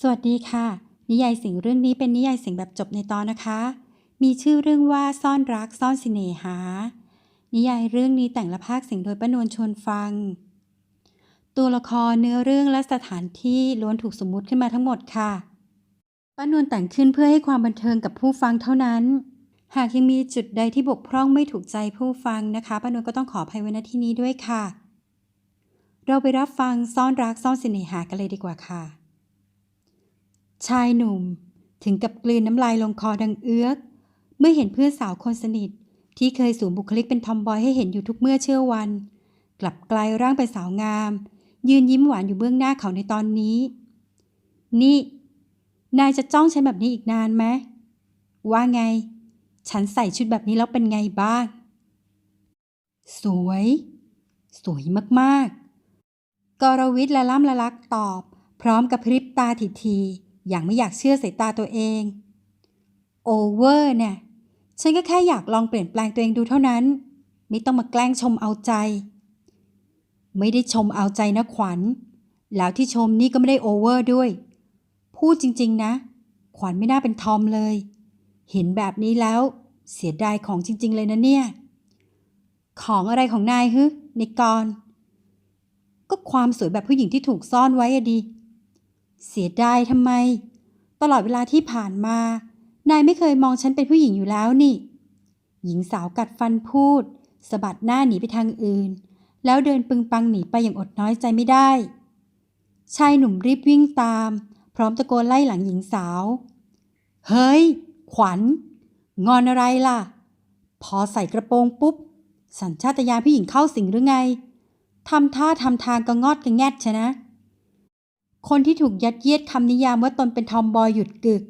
สวัสดีค่ะ นิยายสียงเรื่องนี้เป็นนิยายสียงแบบจบในตอนนะคะ มีชื่อเรื่องว่าซ่อนรักซ่อนเสน่หา นิยายเรื่องนี้แต่งละพากย์เสียงโดยป้านวลชวนฟัง ตัวละครเนื้อเรื่องและสถานที่ล้วนถูกสมมุติขึ้นมาทั้งหมดค่ะป้านวลแต่งขึ้นเพื่อให้ความบันเทิงกับผู้ฟังเท่านั้น หากยังมีจุดใดที่บกพร่องไม่ถูกใจผู้ฟังนะคะป้านวลก็ต้องขออภัยไว้ณที่นี้ด้วยค่ะ เราไปรับฟังซ่อนรักซ่อนเสน่หากันเลยดีกว่าค่ะ ชายหนุ่ม ถึงกับกลืนน้ำลายลงคอดังเอื้อก เมื่อเห็นเพื่อนสาวคนสนิท ที่เคยสวมบุคลิกเป็นทอมบอยให้เห็นอยู่ทุกเมื่อเชื่อวัน กลับกลายร่างเป็นสาวงาม ยืนยิ้มหวานอยู่เบื้องหน้าเขาในตอนนี้ นี่ นายจะจ้องฉันแบบนี้อีกนานไหมว่าไง ฉันใส่ชุดแบบนี้แล้วเป็นไงบ้าง สวย สวยมากๆกรวิทย์ละล่ำละลักตอบ พร้อมกับพริบตาทีๆ อย่างไม่อยากเชื่อสายตาตัวเองโอเวอร์เนี่ย ฉันก็แค่อยากลองเปลี่ยนแปลงตัวเองดูเท่านั้น ไม่ต้องมาแกล้งชมเอาใจ ไม่ได้ชมเอาใจนะขวัญ แล้วที่ชมนี่ก็ไม่ได้โอเวอร์ด้วย พูดจริง ๆ นะ ขวัญไม่น่าเป็นทอมเลย เห็นแบบนี้แล้วเสียดายของจริง ๆ เลยนะเนี่ย ของอะไรของนายฮึในกร ก็ความสวยแบบผู้หญิงที่ถูกซ่อนไว้อะดี เสียดายทำไม ตลอดเวลาที่ผ่านมา นายไม่เคยมองฉันเป็นผู้หญิงอยู่แล้วนี่ หญิงสาวกัดฟันพูดสะบัดหน้าหนีไปทางอื่น แล้วเดินปึงปังหนีไปอย่างอดน้อยใจไม่ได้ ชายหนุ่มรีบวิ่งตาม พร้อมตะโกนไล่หลังหญิงสาว เฮ้ย ขวัญ งอนอะไรล่ะ พอใส่กระโปรงปุ๊บ สัญชาตญาณผู้หญิงเข้าสิงหรือไงทำท่าทำทางกระงอดกระแงดชนะ คนที่ถูกยัดเยียดคำนิยามว่าตนเป็นทอมบอยหยุดกึก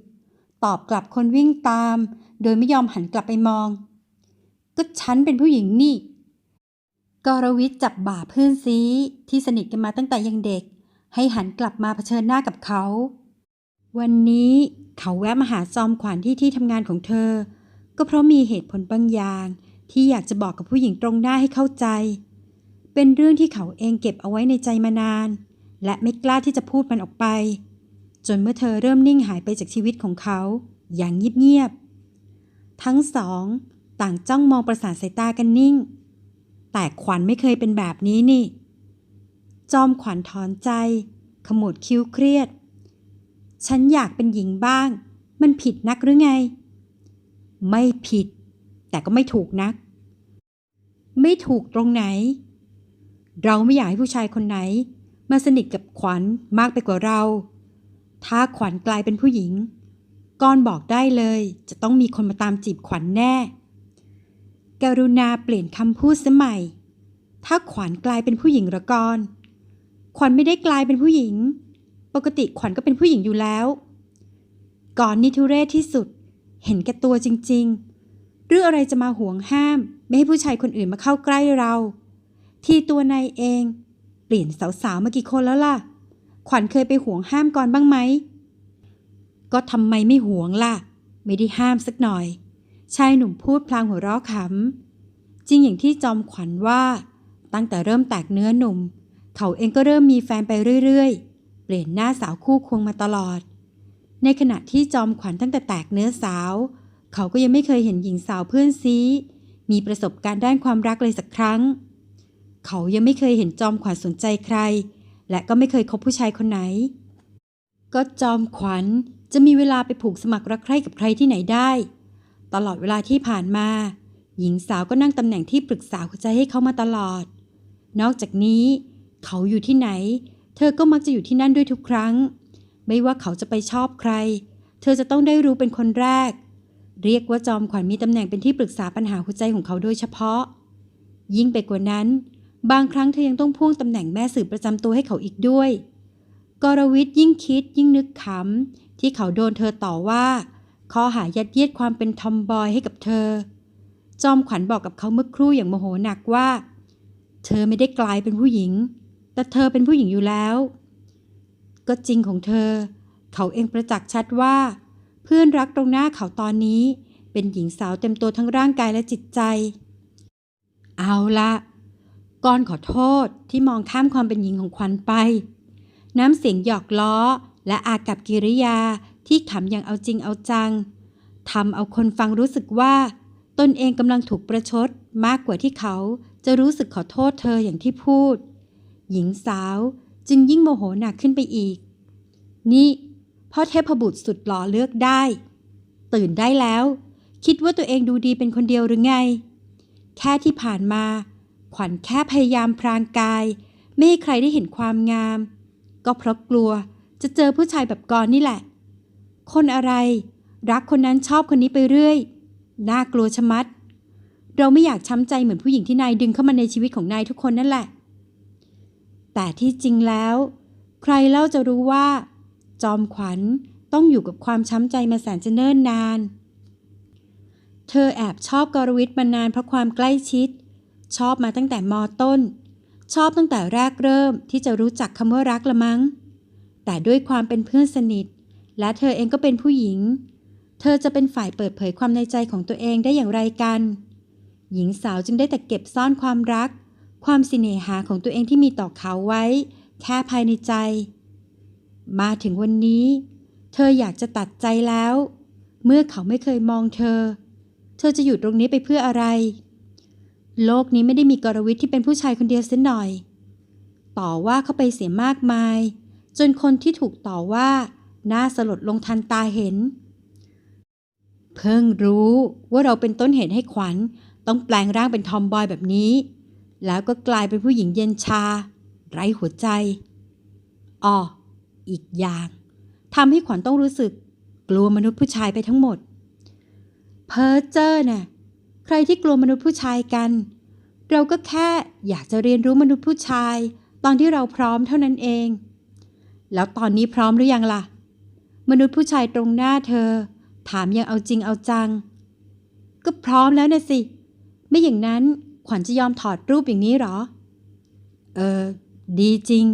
ตอบกลับคนวิ่งตาม โดยไม่ยอมหันกลับไปมอง ก็ฉันเป็นผู้หญิงนี่กรวิทย์จับบ่าเพื่อนซีที่สนิทกันมาตั้งแต่ยังเด็ก ให้หันกลับมาเผชิญหน้ากับเขา วันนี้เขาแวะมาหาจอมขวัญที่ที่ทำงานของเธอ ก็เพราะมีเหตุผลบางอย่าง ที่อยากจะบอกกับผู้หญิงตรงหน้าให้เข้าใจ เป็นเรื่องที่เขาเองเก็บเอาไว้ในใจมานาน และไม่กล้าที่จะพูดมันออกไป จนเมื่อเธอเริ่มนิ่งหายไปจากชีวิตของเขา อย่างเงียบๆทั้งสอง ต่างจ้องมองประสานสายตากันนิ่ง แต่ขวัญไม่เคยเป็นแบบนี้นี่ จอมขวัญถอนใจ ขมวดคิ้วเครียด ฉันอยากเป็นหญิงบ้าง มันผิดนักหรือไง ไม่ผิด แต่ก็ไม่ถูกนัก ไม่ถูกตรงไหน เราไม่อยากให้ผู้ชายคนไหน มาสนิทกับขวัญมากไปกว่าเรา ถ้าขวัญกลายเป็นผู้หญิงก้อนบอกได้เลย จะต้องมีคนมาตามจีบขวัญแน่ กรุณาเปลี่ยนคำพูดสมัย ถ้าขวัญกลายเป็นผู้หญิงละกอนขวัญไม่ได้กลายเป็นผู้หญิง ปกติขวัญก็เป็นผู้หญิงอยู่แล้ว ก่อนนิทุเรศที่สุด เห็นแก่ตัวจริงๆ เรื่องอะไรจะมาห่วงห้าม ไม่ให้ผู้ชายคนอื่นมาเข้าใกล้เรา ที่ตัวนายเอง เปลี่ยนสาวๆมากี่คนแล้วล่ะ ขวัญเคยไปห่วงห้ามก่อนบ้างไหม ก็ทำไมไม่ห่วงล่ะ ไม่ได้ห้ามสักหน่อย ชายหนุ่มพูดพลางหัวเราะขำ จริงอย่างที่จอมขวัญว่า ตั้งแต่เริ่มแตกเนื้อหนุ่ม เขาเองก็เริ่มมีแฟนไปเรื่อยๆ เปลี่ยนหน้าสาวคู่ควงมาตลอด ในขณะที่จอมขวัญตั้งแต่แตกเนื้อสาว เขาก็ยังไม่เคยเห็นหญิงสาวเพื่อนซีมีประสบการณ์ด้านความรักเลยสักครั้ง เขายังไม่เคยเห็นจอมขวัญสนใจใคร และก็ไม่เคยคบผู้ชายคนไหน ก็จอมขวัญจะมีเวลาไปผูกสมัครรักใคร่กับใครที่ไหนได้ ตลอดเวลาที่ผ่านมา หญิงสาวก็นั่งตำแหน่งที่ปรึกษาหัวใจให้เขามาตลอด นอกจากนี้ เขาอยู่ที่ไหน เธอก็มักจะอยู่ที่นั่นด้วยทุกครั้ง ไม่ว่าเขาจะไปชอบใคร เธอจะต้องได้รู้เป็นคนแรก เรียกว่าจอมขวัญมีตำแหน่งเป็นที่ปรึกษาปัญหาหัวใจของเขาโดยเฉพาะ ยิ่งไปกว่านั้น บางครั้งเธอยังต้องพ่วงตำแหน่งแม่สื่อประจำตัวให้เขาอีกด้วย กรวิทย์ยิ่งคิดยิ่งนึกขำที่เขาโดนเธอต่อว่าข้อหายัดเยียดความเป็นทอมบอยให้กับเธอ จอมขวัญบอกกับเขาเมื่อครู่อย่างโมโหหนักว่า เธอไม่ได้กลายเป็นผู้หญิง แต่เธอเป็นผู้หญิงอยู่แล้ว ก็จริงของเธอ เขาเองประจักษ์ชัดว่า เพื่อนรักตรงหน้าเขาตอนนี้ เป็นหญิงสาวเต็มตัวทั้งร่างกายและจิตใจ เอาละ ก่อนขอโทษที่มองข้ามความเป็นหญิงของขวัญไป น้ำเสียงหยอกล้อ และอากับกิริยาที่ขำอย่างเอาจริงเอาจังทำเอาคนฟังรู้สึกว่า ตนเองกำลังถูกประชดมากกว่าที่เขาจะรู้สึกขอโทษเธออย่างที่พูด หญิงสาวจึงยิ่งโมโหหนักขึ้นไปอีก นี่พ่อเทพบุตรสุดหล่อเลือกได้ ตื่นได้แล้ว คิดว่าตัวเองดูดีเป็นคนเดียวหรือไง แค่ที่ผ่านมา ขวัญแค่พยายามพรางกาย ไม่ให้ใครได้เห็นความงาม ก็เพราะกลัวจะเจอผู้ชายแบบกรณ์นี่แหละ คนอะไร รักคนนั้นชอบคนนี้ไปเรื่อย น่ากลัวชะมัด เราไม่อยากช้ำใจเหมือนผู้หญิงที่นายดึงเข้ามาในชีวิตของนายทุกคนนั่นแหละ แต่ที่จริงแล้ว ใครเล่าจะรู้ว่า จอมขวัญต้องอยู่กับความช้ำใจมาแสนจะเนิ่นนาน เธอแอบชอบกรวิทย์มานานเพราะความใกล้ชิด ชอบมาตั้งแต่มอต้น ชอบตั้งแต่แรกเริ่มที่จะรู้จักคำว่ารักละมั้ง แต่ด้วยความเป็นเพื่อนสนิท และเธอเองก็เป็นผู้หญิง เธอจะเป็นฝ่ายเปิดเผยความในใจของตัวเองได้อย่างไรกัน หญิงสาวจึงได้แต่เก็บซ่อนความรัก ความสิเนหาของตัวเองที่มีต่อเขาไว้ แค่ภายในใจ มาถึงวันนี้ เธออยากจะตัดใจแล้ว เมื่อเขาไม่เคยมองเธอ เธอจะอยู่ตรงนี้ไปเพื่ออะไร โลกนี้ไม่ได้มีกรวิทย์ที่เป็นผู้ชายคนเดียวเสียหน่อย ต่อว่าเข้าไปเสียมากมาย จนคนที่ถูกต่อว่าน่าสลดลงทันตาเห็น เพิ่งรู้ว่าเราเป็นต้นเหตุให้ขวัญต้องแปลงร่างเป็นทอมบอยแบบนี้ แล้วก็กลายเป็นผู้หญิงเย็นชา ไร้หัวใจอ้ออีกอย่างทำให้ขวัญต้องรู้สึกกลัวมนุษย์ผู้ชายไปทั้งหมด เพอเจอร์น่ะ ใครที่กลัวมนุษย์ผู้ชายกัน เราก็แค่อยากจะเรียนรู้มนุษย์ผู้ชาย ตอนที่เราพร้อมเท่านั้นเอง แล้วตอนนี้พร้อมหรือยังล่ะ มนุษย์ผู้ชายตรงหน้าเธอ ถามยังเอาจริงเอาจัง ก็พร้อมแล้วนะสิ ไม่อย่างนั้นขวัญจะยอมถอดรูปอย่างนี้หรอ เออ ดีจริง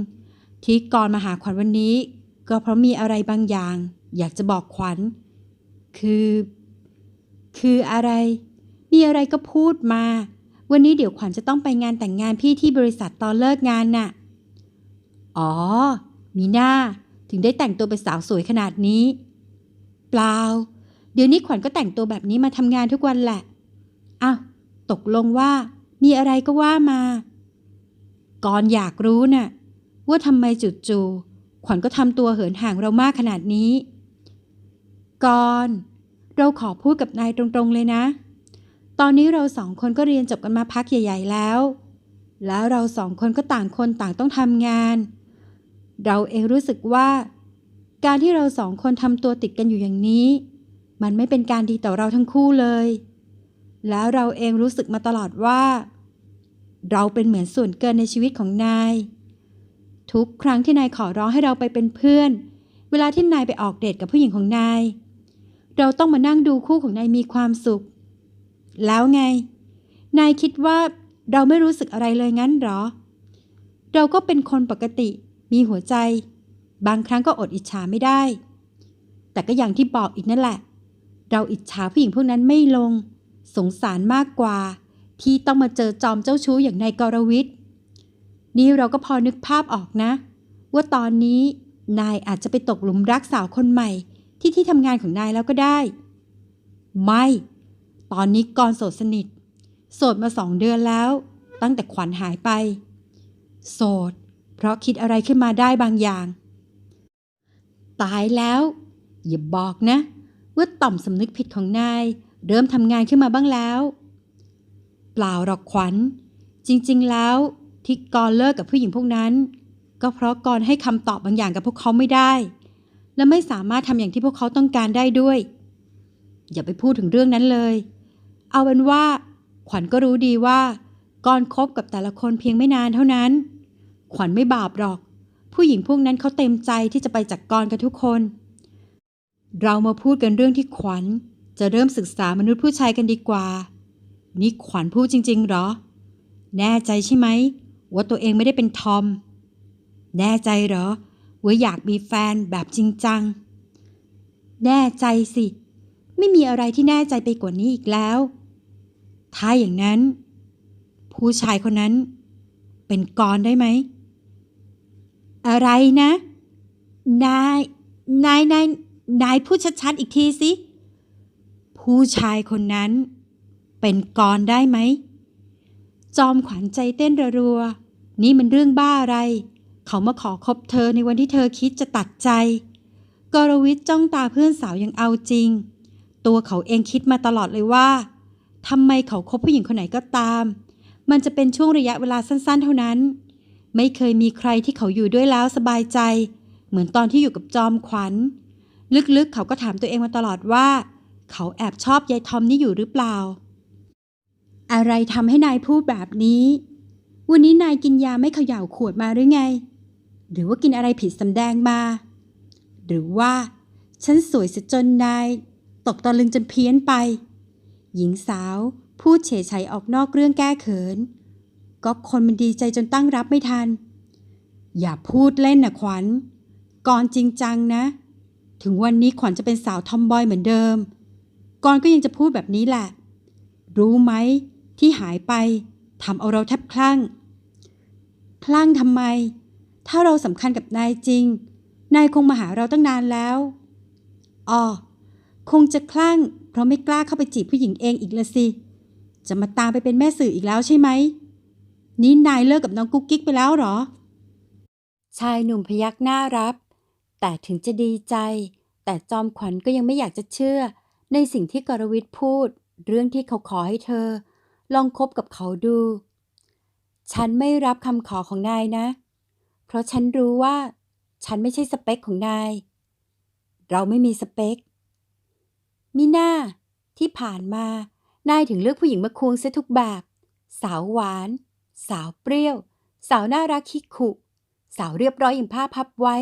ที่ก่อนมาหาขวัญวันนี้ ก็เพราะมีอะไรบางอย่าง อยากจะบอกขวัญ คือ คืออะไร มีอะไรก็พูดมา วันนี้เดี๋ยวขวัญจะต้องไปงานแต่งงานพี่ที่บริษัทตอนเลิกงานน่ะ อ๋อ มีหน้า ถึงได้แต่งตัวเป็นสาวสวยขนาดนี้ เปล่า เดี๋ยวนี้ขวัญก็แต่งตัวแบบนี้มาทำงานทุกวันแหละอ้าวตกลงว่า มีอะไรก็ว่ามา ก่อนอยากรู้น่ะ ว่าทำไมจู่ๆขวัญก็ทำตัวเหินห่างเรามากขนาดนี้ ก่อน เราขอพูดกับนายตรงๆเลยนะ ตอนนี้เราสองคนก็เรียนจบกันมาพักใหญ่ ๆแล้ว แล้วเราสองคนก็ต่างคนต่างต้องทำงาน เราเองรู้สึกว่า การที่เราสองคนทำตัวติดกันอยู่อย่างนี้ มันไม่เป็นการดีต่อเราทั้งคู่เลย แล้วเราเองรู้สึกมาตลอดว่า เราเป็นเหมือนส่วนเกินในชีวิตของนาย ทุกครั้งที่นายขอร้องให้เราไปเป็นเพื่อน เวลาที่นายไปออกเดทกับผู้หญิงของนาย เราต้องมานั่งดูคู่ของนายมีความสุข แล้วไง นายคิดว่าเราไม่รู้สึกอะไรเลยงั้นหรอ เราก็เป็นคนปกติ มีหัวใจ บางครั้งก็อดอิจฉาไม่ได้ แต่ก็อย่างที่บอกอีกนั่นแหละ เราอิจฉาผู้หญิงพวกนั้นไม่ลง สงสารมากกว่า ที่ต้องมาเจอจอมเจ้าชู้อย่างนายกรวิทย์นี่เราก็พอนึกภาพออกนะ ว่าตอนนี้นายอาจจะไปตกหลุมรักสาวคนใหม่ ที่ที่ทำงานของนายแล้วก็ได้ ไม่ ตอนนี้กรโสดสนิท โสดมาสองเดือนแล้ว ตั้งแต่ขวัญหายไป โสด เพราะคิดอะไรขึ้นมาได้บางอย่าง ตายแล้ว อย่าบอกนะ ว่าต่อมสำนึกผิดของนาย เริ่มทำงานขึ้นมาบ้างแล้ว เปล่าหรอกขวัญ จริง ๆ แล้วที่กรเลิกกับผู้หญิงพวกนั้น ก็เพราะกรให้คำตอบบางอย่างกับพวกเขาไม่ได้ และไม่สามารถทำอย่างที่พวกเขาต้องการได้ด้วย อย่าไปพูดถึงเรื่องนั้นเลย เอาเป็นว่า ขวัญก็รู้ดีว่ากรคบกับแต่ละคนเพียงไม่นานเท่านั้น ขวัญไม่บาปหรอก ผู้หญิงพวกนั้นเขาเต็มใจที่จะไปจากกรกันทุกคน เรามาพูดกันเรื่องที่ขวัญ จะเริ่มศึกษามนุษย์ผู้ชายกันดีกว่า นี่ขวัญพูดจริง ๆ หรอ แน่ใจใช่ไหม ว่าตัวเองไม่ได้เป็นทอม แน่ใจเหรอ ว่าอยากมีแฟนแบบจริงจัง แน่ใจสิ ไม่มีอะไรที่แน่ใจไปกว่านี้อีกแล้ว ถ้าอย่างนั้น ผู้ชายคนนั้นเป็นกรได้ไหม อะไรนะ นาย นายนายนายพูดชัดๆอีกทีสิ ผู้ชายคนนั้น เป็นกรได้ไหม จอมขวัญใจเต้นรัวๆนี่มันเรื่องบ้าอะไร เขามาขอคบเธอในวันที่เธอคิดจะตัดใจ กรวิทย์จ้องตาเพื่อนสาวย่างเอาจริง ตัวเขาเองคิดมาตลอดเลยว่า ทำไมเขาคบผู้หญิงคนไหนก็ตาม มันจะเป็นช่วงระยะเวลาสั้นๆ เท่านั้น ไม่เคยมีใครที่เขาอยู่ด้วยแล้วสบายใจ เหมือนตอนที่อยู่กับจอมขวัญ ลึกๆ เขาก็ถามตัวเองมาตลอดว่า เขาแอบชอบยายทอมนี่อยู่หรือเปล่า อะไรทำให้นายพูดแบบนี้ วันนี้นายกินยาไม่เขย่าขวดมาหรือไง หรือว่ากินอะไรผิดสำแดงมา หรือว่าฉันสวยเสียจนนาย ตกตะลึงจนเพี้ยนไป หญิงสาว พูดเฉยชัยออกนอกเรื่องแก้เขิน ก็คนมันดีใจจนตั้งรับไม่ทัน อย่าพูดเล่นนะขวัญ ก่อนจริงจังนะ ถึงวันนี้ขวัญจะเป็นสาวทอมบอยเหมือนเดิม ก่อนก็ยังจะพูดแบบนี้แหละ รู้ไหมที่หายไปทำเอาเราแทบคลั่ง คลั่งทำไม ถ้าเราสำคัญกับนายจริง นายคงมาหาเราตั้งนานแล้วอ๋อคงจะคลั่ง เพราะไม่กล้าเข้าไปจีบผู้หญิงเองอีกละสิ จะมาตามไปเป็นแม่สื่ออีกแล้วใช่ไหม นี่นายเลิกกับน้องกุ๊กกิ๊กไปแล้วเหรอ ชายหนุ่มพยักหน้ารับ แต่ถึงจะดีใจ แต่จอมขวัญก็ยังไม่อยากจะเชื่อ ในสิ่งที่กรวิทย์พูด เรื่องที่เขาขอให้เธอ ลองคบกับเขาดู ฉันไม่รับคำขอของนายนะ เพราะฉันรู้ว่า ฉันไม่ใช่สเปคของนาย เราไม่มีสเปค มิน่าที่ผ่านมา นายถึงเลือกผู้หญิงมาควงเสียทุกแบบ สาวหวาน สาวเปรี้ยว สาวน่ารักคิกขุ สาวเรียบร้อยอย่างผ้าพับไว้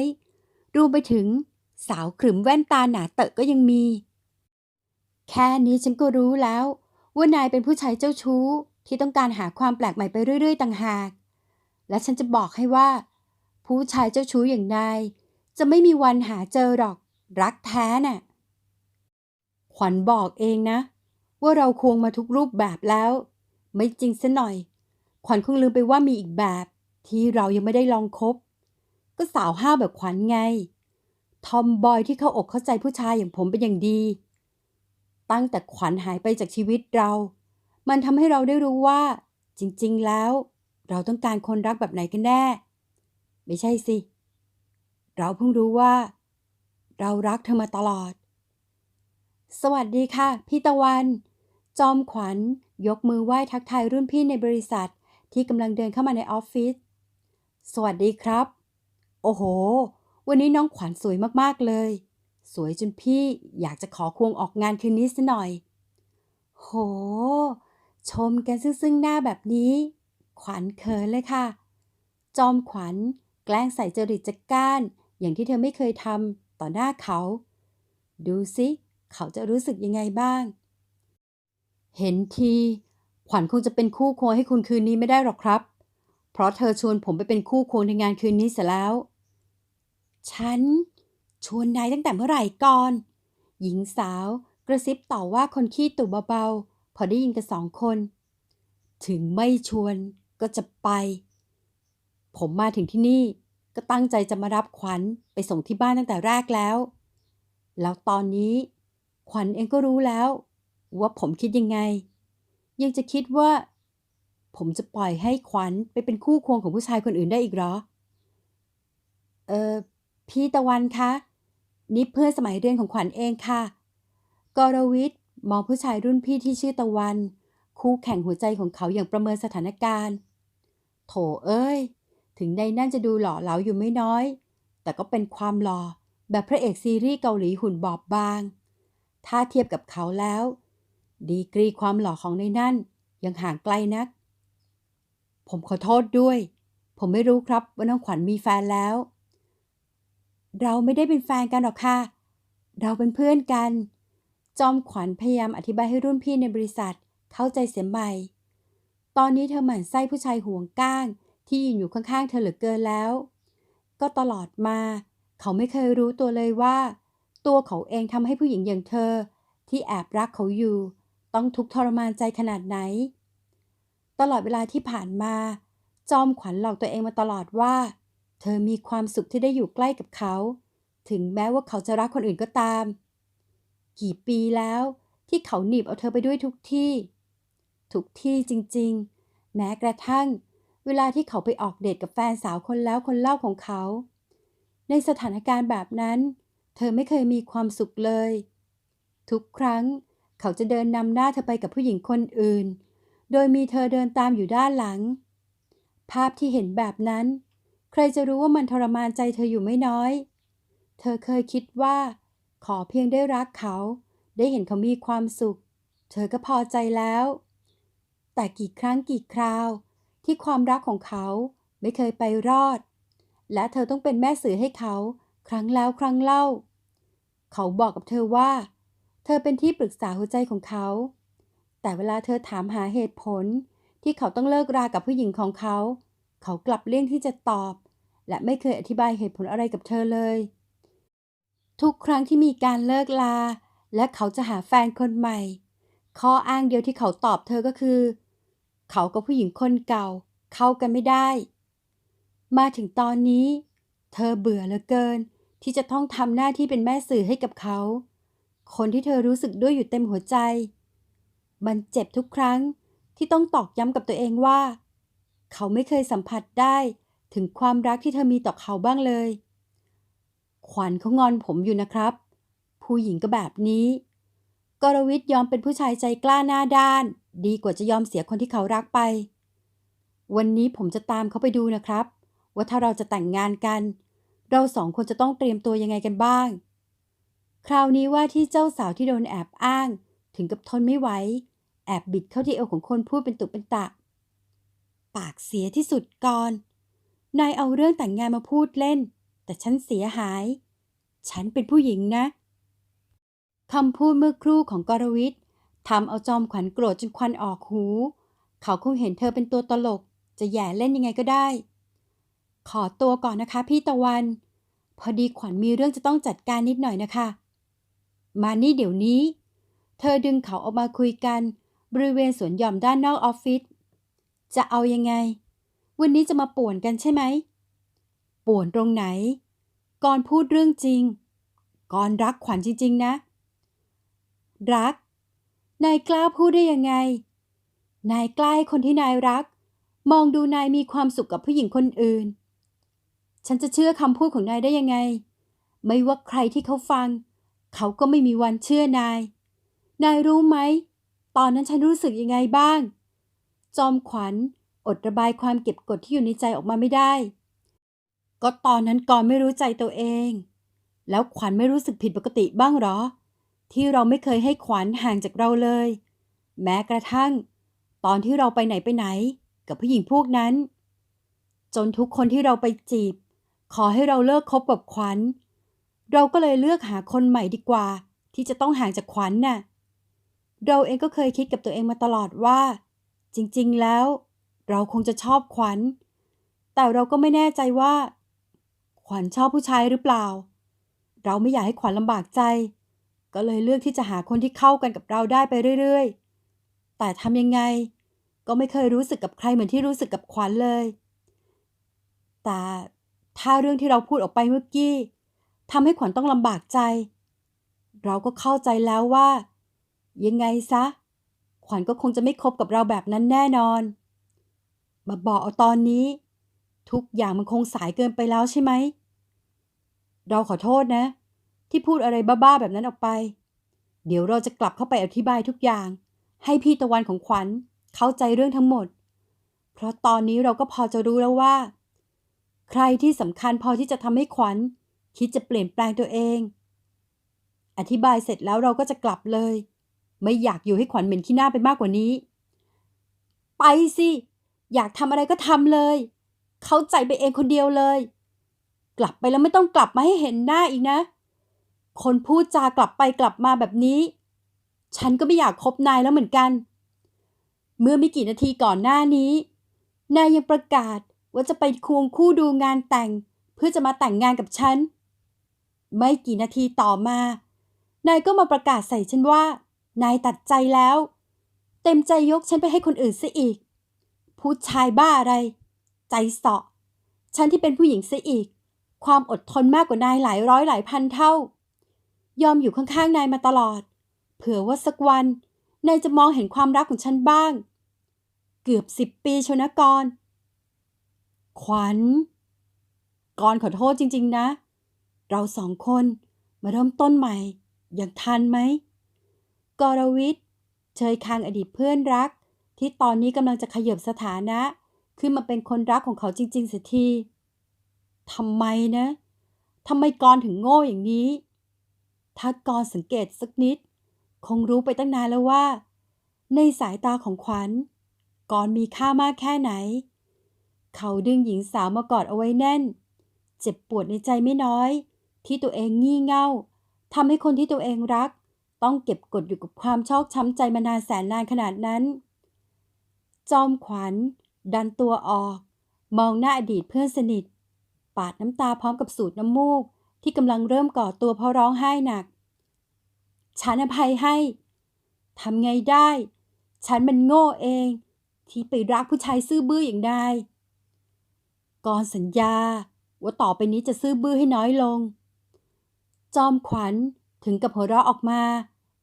รวมไปถึง สาวขรึมแว่นตาหนาเตอะก็ยังมี แค่นี้ฉันก็รู้แล้ว ว่านายเป็นผู้ชายเจ้าชู้ที่ต้องการหาความแปลกใหม่ไปเรื่อย ๆ ต่างหาก และฉันจะบอกให้ว่า ผู้ชายเจ้าชู้อย่างนาย จะไม่มีวันหาเจอหรอก รักแท้น่ะ ขวัญบอกเองนะ ว่าเราควงมาทุกรูปแบบแล้ว ไม่จริงซะหน่อย ขวัญคงลืมไปว่ามีอีกแบบ ที่เรายังไม่ได้ลองคบ ก็สาวห้าวแบบขวัญไง ทอมบอยที่เข้าอกเข้าใจผู้ชายอย่างผมเป็นอย่างดี ตั้งแต่ขวัญหายไปจากชีวิตเรา มันทำให้เราได้รู้ว่า จริง ๆ แล้ว เราต้องการคนรักแบบไหนกันแน่ ไม่ใช่สิ เราเพิ่งรู้ว่า เรารักเธอมาตลอด สวัสดีค่ะ พี่ตะวัน จอมขวัญ ยกมือไหว้ทักทายรุ่นพี่ในบริษัท ที่กำลังเดินเข้ามาในออฟฟิศสวัสดีครับ โอ้โห วันนี้น้องขวัญสวยมากๆเลย สวยจนพี่อยากจะขอควงออกงานคืนนี้ซะหน่อย โห ชมกันซึ่งๆหน้าแบบนี้ ขวัญเขินเลยค่ะ จอมขวัญ แกล้งใส่จริตจักก้าน อย่างที่เธอไม่เคยทำต่อหน้าเขา ดูสิ เขาจะรู้สึกยังไงบ้าง เห็นที ขวัญคงจะเป็นคู่ควงให้คุณคืนนี้ไม่ได้หรอกครับ เพราะเธอชวนผมไปเป็นคู่ควงในงานคืนนี้เสียแล้ว ฉัน ชวนนายตั้งแต่เมื่อไหร่ก่อน หญิงสาวกระซิบต่อว่าคนขี้ตุเบาๆ พอได้ยินกันสองคน ถึงไม่ชวนก็จะไป ผมมาถึงที่นี่ก็ตั้งใจจะมารับขวัญไปส่งที่บ้านตั้งแต่แรกแล้ว แล้วตอนนี้ ขวัญเองก็รู้แล้ว ว่าผมคิดยังไง ยังจะคิดว่า ผมจะปล่อยให้ขวัญไปเป็นคู่ควงของผู้ชายคนอื่นได้อีกหรอ เออพี่ตะวันคะนี่เพื่อนสมัยเรียนของขวัญเองค่ะ กรวิทย์มองผู้ชายรุ่นพี่ที่ชื่อตะวัน คู่แข่งหัวใจของเขาอย่างประเมินสถานการณ์ โถเอ้ย ถึงในนั่นจะดูหล่อเหลาอยู่ไม่น้อย แต่ก็เป็นความหล่อแบบพระเอกซีรีส์เกาหลีหุ่นบอบบาง ถ้าเทียบกับเขาแล้ว ดีกรีความหล่อของในนั่นยังห่างไกลนัก ผมขอโทษด้วย ผมไม่รู้ครับว่าน้องขวัญมีแฟนแล้ว เราไม่ได้เป็นแฟนกันหรอกค่ะ เราเป็นเพื่อนกัน จอมขวัญพยายามอธิบายให้รุ่นพี่ในบริษัท เข้าใจเสียใหม่ ตอนนี้เธอหมั่นไส้ผู้ชายห่วงก้าง ที่ยืนอยู่ข้างๆ เธอเหลือเกินแล้ว ก็ตลอดมา เขาไม่เคยรู้ตัวเลยว่า ตัวเขาเองทำให้ผู้หญิงอย่างเธอ ที่แอบรักเขาอยู่ ต้องทุกข์ทรมานใจขนาดไหน ตลอดเวลาที่ผ่านมา จอมขวัญหลอกตัวเองมาตลอดว่า เธอมีความสุขที่ได้อยู่ใกล้กับเขา ถึงแม้ว่าเขาจะรักคนอื่นก็ตาม กี่ปีแล้วที่เขาหนีบเอาเธอไปด้วยทุกที่ ทุกที่จริงๆ แม้กระทั่ง เวลาที่เขาไปออกเดทกับแฟนสาวคนแล้วคนเล่าของเขา ในสถานการณ์แบบนั้น เธอไม่เคยมีความสุขเลย ทุกครั้งเขาจะเดินนำหน้าเธอไปกับผู้หญิงคนอื่น โดยมีเธอเดินตามอยู่ด้านหลัง ภาพที่เห็นแบบนั้น ใครจะรู้ว่ามันทรมานใจเธออยู่ไม่น้อย เธอเคยคิดว่า ขอเพียงได้รักเขา ได้เห็นเขามีความสุข เธอก็พอใจแล้ว แต่กี่ครั้งกี่คราว ที่ความรักของเขาไม่เคยไปรอด และเธอต้องเป็นแม่สื่อให้เขา ครั้งแล้วครั้งเล่า เขาบอกกับเธอว่า เธอเป็นที่ปรึกษาหัวใจของเขา แต่เวลาเธอถามหาเหตุผลที่เขาต้องเลิกรากับผู้หญิงของเขา เขากลับเลี่ยงที่จะตอบ และไม่เคยอธิบายเหตุผลอะไรกับเธอเลย ทุกครั้งที่มีการเลิกลา และเขาจะหาแฟนคนใหม่ ข้ออ้างเดียวที่เขาตอบเธอก็คือ เขากับผู้หญิงคนเก่า เข้ากันไม่ได้ มาถึงตอนนี้ เธอเบื่อเหลือเกิน ที่จะต้องทำหน้าที่เป็นแม่สื่อให้กับเขา คนที่เธอรู้สึกด้วยอยู่เต็มหัวใจ มันเจ็บทุกครั้งที่ต้องตอกย้ำกับตัวเองว่า เขาไม่เคยสัมผัสได้ถึงความรักที่เธอมีต่อเขาบ้างเลย ขวัญเขางอนผมอยู่นะครับ ผู้หญิงก็แบบนี้ กรวิทย์ยอมเป็นผู้ชายใจกล้าหน้าด้าน ดีกว่าจะยอมเสียคนที่เขารักไป วันนี้ผมจะตามเขาไปดูนะครับ ว่าถ้าเราจะแต่งงานกัน เราสองคนจะต้องเตรียมตัวยังไงกันบ้าง คราวนี้ว่าที่เจ้าสาวที่โดนแอบอ้าง ถึงกับทนไม่ไหวแอบบิดเข้าที่เอวของคนพูดเป็นตุเป็นตะ ปากเสียที่สุดก่อน นายเอาเรื่องแต่งงานมาพูดเล่น แต่ฉันเสียหาย ฉันเป็นผู้หญิงนะคำพูดเมื่อครู่ของกรวิทย์ทำเอาจอมขวัญโกรธจนควันออกหู เขาคงเห็นเธอเป็นตัวตลก จะแย่เล่นยังไงก็ได้ ขอตัวก่อนนะคะพี่ตะวัน พอดีขวัญมีเรื่องจะต้องจัดการนิดหน่อยนะคะ มานี่เดี๋ยวนี้ เธอดึงเขาออกมาคุยกัน บริเวณสวนหย่อมด้านนอกออฟฟิศจะเอายังไง วันนี้จะมาป่วนกันใช่ไหม ป่วนตรงไหน ก่อนพูดเรื่องจริง ก่อนรักขวัญจริง ๆ นะ รัก นายกล้าพูดได้ยังไง นายกล้าให้คนที่นายรัก มองดูนายมีความสุขกับผู้หญิงคนอื่น ฉันจะเชื่อคำพูดของนายได้ยังไง ไม่ว่าใครที่เขาฟัง เขาก็ไม่มีวันเชื่อนาย นายรู้ไหม ตอนนั้นฉันรู้สึกยังไงบ้าง จอมขวัญอดระบายความเก็บกดที่อยู่ในใจออกมาไม่ได้ ก็ตอนนั้นก่อนไม่รู้ใจตัวเอง แล้วขวัญไม่รู้สึกผิดปกติบ้างหรอ ที่เราไม่เคยให้ขวัญห่างจากเราเลย แม้กระทั่ง ตอนที่เราไปไหนไปไหน กับผู้หญิงพวกนั้น จนทุกคนที่เราไปจีบ ขอให้เราเลิกคบกับขวัญ เราก็เลยเลือกหาคนใหม่ดีกว่า ที่จะต้องห่างจากขวัญน่ะ เราเองก็เคยคิดกับตัวเองมาตลอดว่า จริงๆแล้ว เราคงจะชอบขวัญ แต่เราก็ไม่แน่ใจว่า ขวัญชอบผู้ชายหรือเปล่า เราไม่อยากให้ขวัญลำบากใจ ก็เลยเลือกที่จะหาคนที่เข้ากันกับเราได้ไปเรื่อยๆ แต่ทำยังไง ก็ไม่เคยรู้สึกกับใครเหมือนที่รู้สึกกับขวัญเลย แต่ ถ้าเรื่องที่เราพูดออกไปเมื่อกี้ทำให้ขวัญต้องลำบากใจ เราก็เข้าใจแล้วว่า ยังไงซะ ขวัญก็คงจะไม่คบกับเราแบบนั้นแน่นอน มาบอกเอาตอนนี้ ทุกอย่างมันคงสายเกินไปแล้วใช่ไหม เราขอโทษนะ ที่พูดอะไรบ้าๆแบบนั้นออกไป เดี๋ยวเราจะกลับเข้าไปอธิบายทุกอย่าง ให้พี่ตะวันของขวัญเข้าใจเรื่องทั้งหมด เพราะตอนนี้เราก็พอจะรู้แล้วว่า ใครที่สำคัญพอที่จะทำให้ขวัญ คิดจะเปลี่ยนแปลงตัวเอง อธิบายเสร็จแล้วเราก็จะกลับเลย ไม่อยากอยู่ให้ขวัญเหม็นขี้หน้าไปมากกว่านี้ ไปสิ อยากทำอะไรก็ทำเลย เข้าใจไปเองคนเดียวเลย กลับไปแล้วไม่ต้องกลับมาให้เห็นหน้าอีกนะ คนพูดจากลับไปกลับมาแบบนี้ ฉันก็ไม่อยากคบนายแล้วเหมือนกัน เมื่อไม่กี่นาทีก่อนหน้านี้ นายยังประกาศ ว่าจะไปควงคู่ดูงานแต่ง เพื่อจะมาแต่งงานกับฉัน ไม่กี่นาทีต่อมา นายก็มาประกาศใส่ฉันว่า นายตัดใจแล้ว เต็มใจยกฉันไปให้คนอื่นซะอีก ผู้ชายบ้าอะไร ใจเสาะ ฉันที่เป็นผู้หญิงซะอีก ความอดทนมากกว่านายหลายร้อยหลายพันเท่า ยอมอยู่ข้างๆนายมาตลอด เผื่อว่าสักวันนายจะมองเห็นความรักของฉันบ้าง เกือบสิบปีชนกร ขวัญกรขอโทษจริง ๆ นะ เราสองคนมาเริ่มต้นใหม่อยังทันไหมกรวิทย์เชยคางอดีตเพื่อนรัก ที่ตอนนี้กำลังจะขยับสถานะ ขึ้นมาเป็นคนรักของเขาจริง ๆ เสียทีทำไมนะทำไมกรถึงโง่อย่างนี้ ถ้ากรสังเกตสักนิด คงรู้ไปตั้งนานแล้วว่า ในสายตาของขวัญกรมีค่ามากแค่ไหน เขาดึงหญิงสาวมากอดเอาไว้แน่น เจ็บปวดในใจไม่น้อย ที่ตัวเองงี่เง่าทำให้คนที่ตัวเองรัก ต้องเก็บกดอยู่กับความชอกช้ำใจมานานแสนนานขนาดนั้น จอมขวัญ ดันตัวออก มองหน้าอดีตเพื่อนสนิท ปาดน้ำตาพร้อมกับสูดน้ำมูก ที่กำลังเริ่มก่อตัวเพราะร้องไห้หนัก ฉันอภัยให้ทำไงได้ ฉันมันโง่เอง ที่ไปรักผู้ชายซื่อบื้ออย่างนาย ก่อนสัญญาว่าต่อไปนี้จะซื่อบื้อให้น้อยลง จอมขวัญถึงกับหัวเราะออกมา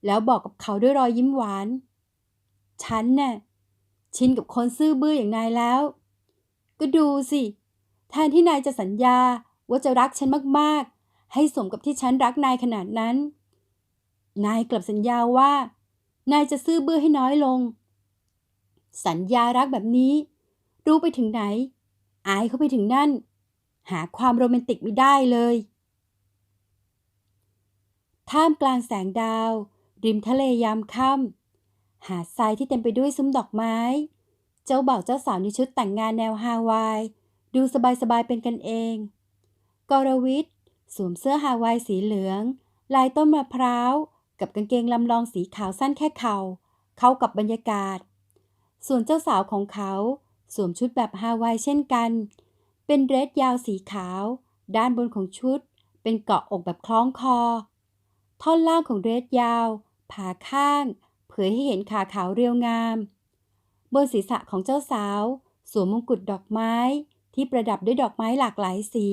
แล้วบอกกับเขาด้วยรอยยิ้มหวาน ฉันน่ะชินกับคนซื่อบื้ออย่างนายแล้ว ก็ดูสิ แทนที่นายจะสัญญาว่าจะรักฉันมากๆ ให้สมกับที่ฉันรักนายขนาดนั้น นายกลับสัญญาว่า นายจะซื่อบื้อให้น้อยลง สัญญารักแบบนี้ รู้ไปถึงไหน อายเขาไปถึงนั่น หาความโรแมนติกไม่ได้เลย ท่ามกลางแสงดาว ริมทะเลยามค่ำหาดทรายที่เต็มไปด้วยซุ้มดอกไม้ เจ้าบ่าวเจ้าสาวในชุดแต่งงานแนวฮาวาย ดูสบายๆเป็นกันเอง กรวิทย์สวมเสื้อฮาวายสีเหลือง ลายต้นมะพร้าว กับกางเกงลำลองสีขาวสั้นแค่เข่า เข้ากับบรรยากาศ ส่วนเจ้าสาวของเขา สวมชุดแบบฮาวายเช่นกัน เป็นเดรสยาวสีขาว ด้านบนของชุด เป็นเกาะอกแบบคล้องคอ ท่อนล่างของเดรสยาว ผ่าข้าง เผยให้เห็นขาขาวเรียวงาม บนศีรษะของเจ้าสาว สวมมงกุฎดอกไม้ที่ประดับด้วยดอกไม้หลากหลายสี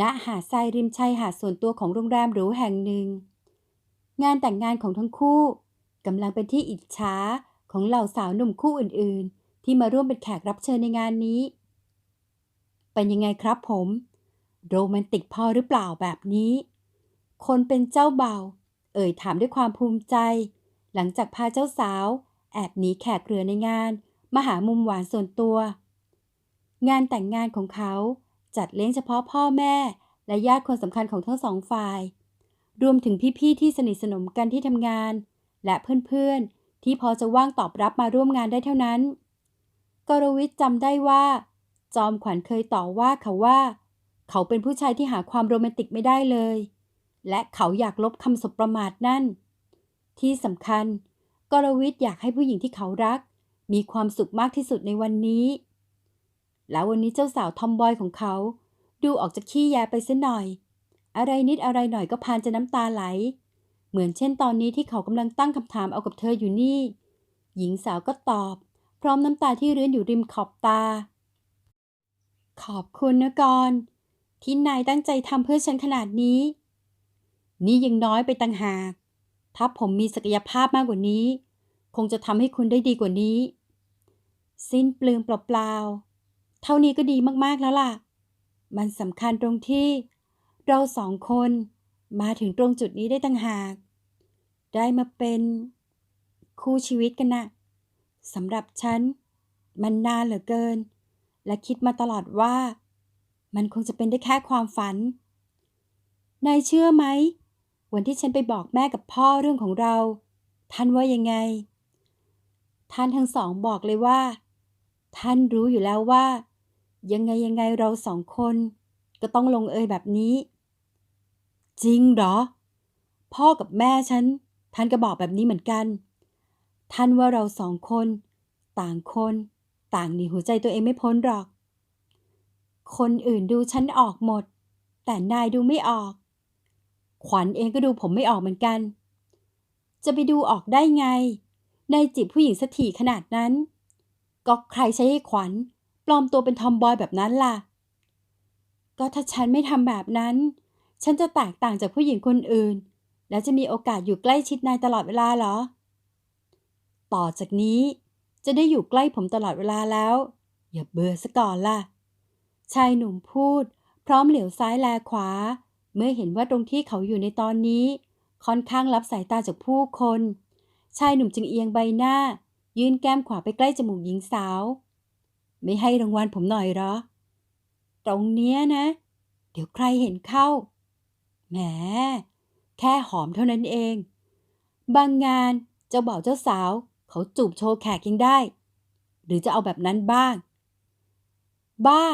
ณ หาดทรายริมชายหาดส่วนตัวของโรงแรมหรูแห่งหนึ่ง งานแต่งงานของทั้งคู่กำลังเป็นที่อิจฉาของเหล่าสาวหนุ่มคู่อื่นๆ ที่มาร่วมเป็นแขกรับเชิญในงานนี้ เป็นยังไงครับผม โรแมนติกพอหรือเปล่าแบบนี้ คนเป็นเจ้าเบ่าวเอ่ยถามด้วยความภูมิใจ หลังจากพาเจ้าสาว แอบหนีแขกเรือในงาน มาหามุมหวานส่วนตัว งานแต่งงานของเขาจัดเลี้ยงเฉพาะพ่อแม่ และญาติคนสำคัญของทั้งสองฝ่าย รวมถึงพี่ๆที่สนิทสนมกันที่ทำงาน และเพื่อนๆ ที่พอจะว่างตอบรับมาร่วมงานได้เท่านั้น กรวิทย์จำได้ว่า จอมขวัญเคยต่อว่าเขาว่า เขาเป็นผู้ชายที่หาความโรแมนติกไม่ได้เลย และเขาอยากลบคำสบประมาทนั่น ที่สำคัญ กรวิทย์อยากให้ผู้หญิงที่เขารัก มีความสุขมากที่สุดในวันนี้ แล้ววันนี้เจ้าสาวทอมบอยของเขา ดูออกจะขี้แยไปเสียหน่อย อะไรนิดอะไรหน่อยก็พานจะน้ำตาไหล เหมือนเช่นตอนนี้ที่เขากำลังตั้งคำถามเอากับเธออยู่นี่ หญิงสาวก็ตอบ ร้อมน้ำตาที่เรื้อนอยู่ริมขอบตา ขอบคุณนะกรณ์ที่นายตั้งใจทำเพื่อฉันขนาดนี้ นี่ยังน้อยไปต่างหาก ถ้าผมมีศักยภาพมากกว่านี้ คงจะทำให้คุณได้ดีกว่านี้ สิ้นเปลืองเปล่าๆ เท่านี้ก็ดีมากๆแล้วล่ะ มันสำคัญตรงที่ เราสองคนมาถึงตรงจุดนี้ได้ต่างหาก ได้มาเป็นคู่ชีวิตกันนะ สำหรับฉัน มันนานเหลือเกิน และคิดมาตลอดว่า มันคงจะเป็นได้แค่ความฝัน นายเชื่อไหม วันที่ฉันไปบอกแม่กับพ่อเรื่องของเรา ท่านว่ายังไง ท่านทั้งสองบอกเลยว่า ท่านรู้อยู่แล้วว่า ยังไงยังไงเราสองคน ก็ต้องลงเอยแบบนี้ จริงเหรอ พ่อกับแม่ฉัน ท่านก็บอกแบบนี้เหมือนกัน ท่านว่าเราสองคน ต่างคน ต่างหนีหัวใจตัวเองไม่พ้นหรอก คนอื่นดูฉันออกหมด แต่นายดูไม่ออก ขวัญเองก็ดูผมไม่ออกเหมือนกัน จะไปดูออกได้ไงนายจีบผู้หญิงสักทีขนาดนั้น ก็ใครใช้ให้ขวัญ ปลอมตัวเป็นทอมบอยแบบนั้นล่ะ ก็ถ้าฉันไม่ทำแบบนั้น ฉันจะแตกต่างจากผู้หญิงคนอื่น แล้วจะมีโอกาสอยู่ใกล้ชิดนายตลอดเวลาเหรอ ต่อจากนี้ จะได้อยู่ใกล้ผมตลอดเวลาแล้ว อย่าเบื่อซะก่อนล่ะ ชายหนุ่มพูด พร้อมเหลียวซ้ายแลขวา เมื่อเห็นว่าตรงที่เขาอยู่ในตอนนี้ ค่อนข้างรับสายตาจากผู้คน ชายหนุ่มจึงเอียงใบหน้า ยื่นแก้มขวาไปใกล้จมูกหญิงสาว ไม่ให้รางวัลผมหน่อยหรอ ตรงเนี้ยนะ เดี๋ยวใครเห็นเข้า แหม แค่หอมเท่านั้นเอง บางงานเจ้าบ่าวเจ้าสาว เขาจูบโชว์แขกยังได้ หรือจะเอาแบบนั้นบ้าง บ้า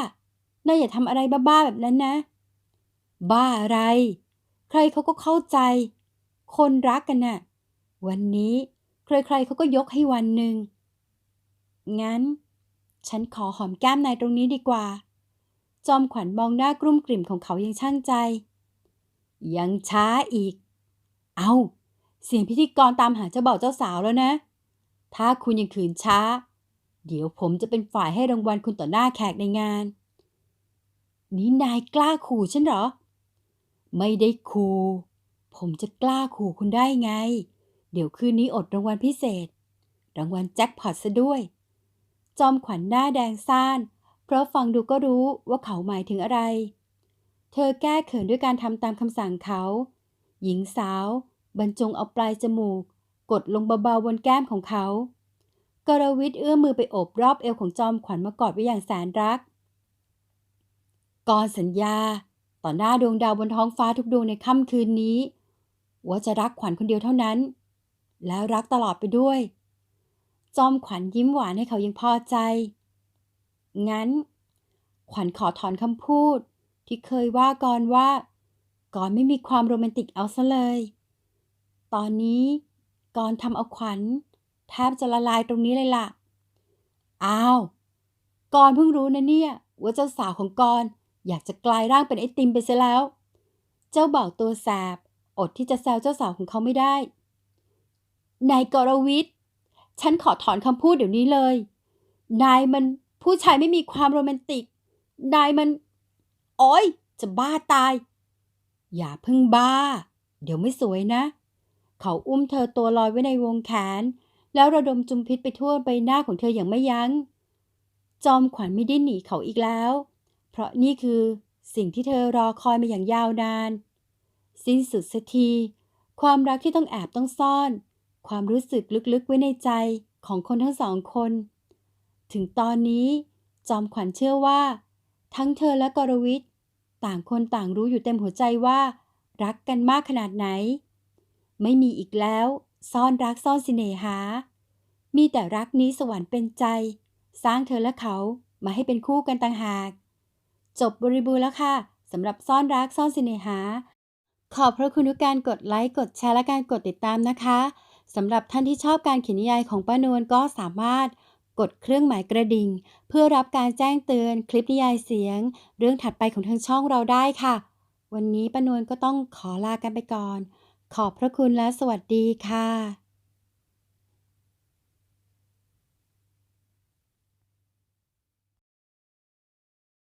น่าอย่าทำอะไรบ้าๆแบบนั้นนะ บ้าอะไร ใครเขาก็เข้าใจ คนรักกันน่ะ วันนี้ใครๆเขาก็ยกให้วันหนึ่ง งั้น ฉันขอหอมแก้มนายตรงนี้ดีกว่า จอมขวัญมองหน้ากรุ่มกลิ่มของเขายังช่างใจ ยังช้าอีก เอาเสียงพิธีกรตามหาเจ้าบ่าวเจ้าสาวแล้วนะ ถ้าคุณยังขืนช้า เดี๋ยวผมจะเป็นฝ่ายให้รางวัลคุณต่อหน้าแขกในงาน นี่นายกล้าขู่ฉันเหรอ ไม่ได้ขู่ผมจะกล้าขู่คุณได้ไง เดี๋ยวคืนนี้อดรางวัลพิเศษ รางวัลแจ็คพอตซะด้วย จอมขวัญหน้าแดงซ่าน เพราะฟังดูก็รู้ว่าเขาหมายถึงอะไร เธอแก้เขินด้วยการทำตามคำสั่งเขา หญิงสาว บรรจงเอาปลายจมูก กดลงเบาๆบนแก้มของเขา กรวิทย์เอื้อมมือไปโอบรอบเอวของจอมขวัญมากอดไว้อย่างแสนรัก ก่อนสัญญา ต่อหน้าดวงดาวบนท้องฟ้าทุกดวงในค่ำคืนนี้ ว่าจะรักขวัญคนเดียวเท่านั้น แล้วรักตลอดไปด้วย จอมขวัญยิ้มหวานให้เขายังพอใจ งั้น ขวัญขอถอนคำพูด ที่เคยว่าก่อนว่าก่อนไม่มีความโรแมนติกเอาซะเลย ตอนนี้ ก่อนทำเอาขวัญแทบจะละลายตรงนี้เลยล่ะ อ้าวกอนเพิ่งรู้นะเนี่ย ว่าเจ้าสาวของกอนอยากจะกลายร่างเป็นไอติมไปเสียแล้ว เจ้าบ่าวตัวแสบ อดที่จะแซวเจ้าสาวของเขาไม่ได้ นายกรวิทย์ ฉันขอถอนคำพูดเดี๋ยวนี้เลย นายมันผู้ชายไม่มีความโรแมนติก นายมัน โอ้ยจะบ้าตาย อย่าเพิ่งบ้า เดี๋ยวไม่สวยนะ เขาอุ้มเธอตัวลอยไว้ในวงแขน แล้วระดมจุมพิษไปทั่วใบหน้าของเธออย่างไม่ยัง้ง จอมขวัญไม่ได้หนีเขาอีกแล้ว เพราะนี่คือสิ่งที่เธอรอคอยมาอย่างยาวนาน สิ้นสุดสักที ความรักที่ต้องแอบต้องซ่อน ความรู้สึกลึกๆไว้ในใจของคนทั้งสองคน ถึงตอนนี้ จอมขวัญเชื่อว่า ทั้งเธอและกรวิทย์ต่างคนต่างรู้อยู่เต็มหัวใจว่า รักกันมากขนาดไหน ไม่มีอีกแล้ว ซ่อนรักซ่อนสิเนหา มีแต่รักนี้สวรรค์เป็นใจ สร้างเธอและเขามาให้เป็นคู่กันต่างหาก จบบริบูรณ์แล้วค่ะสำหรับซ่อนรักซ่อนสิเนหา ขอบพระคุณทุกการกดไลค์กดแชร์และการกดติดตามนะคะสำหรับท่านที่ชอบการเขียนนิยายของป้านวลก็สามารถกดเครื่องหมายกระดิ่ง เพื่อรับการแจ้งเตือนคลิปนิยายเสียง เรื่องถัดไปของทางช่องเราได้ค่ะ วันนี้ป้านวลก็ต้องขอลากันไปก่อน ขอบพระคุณและสวัสดีค่ะ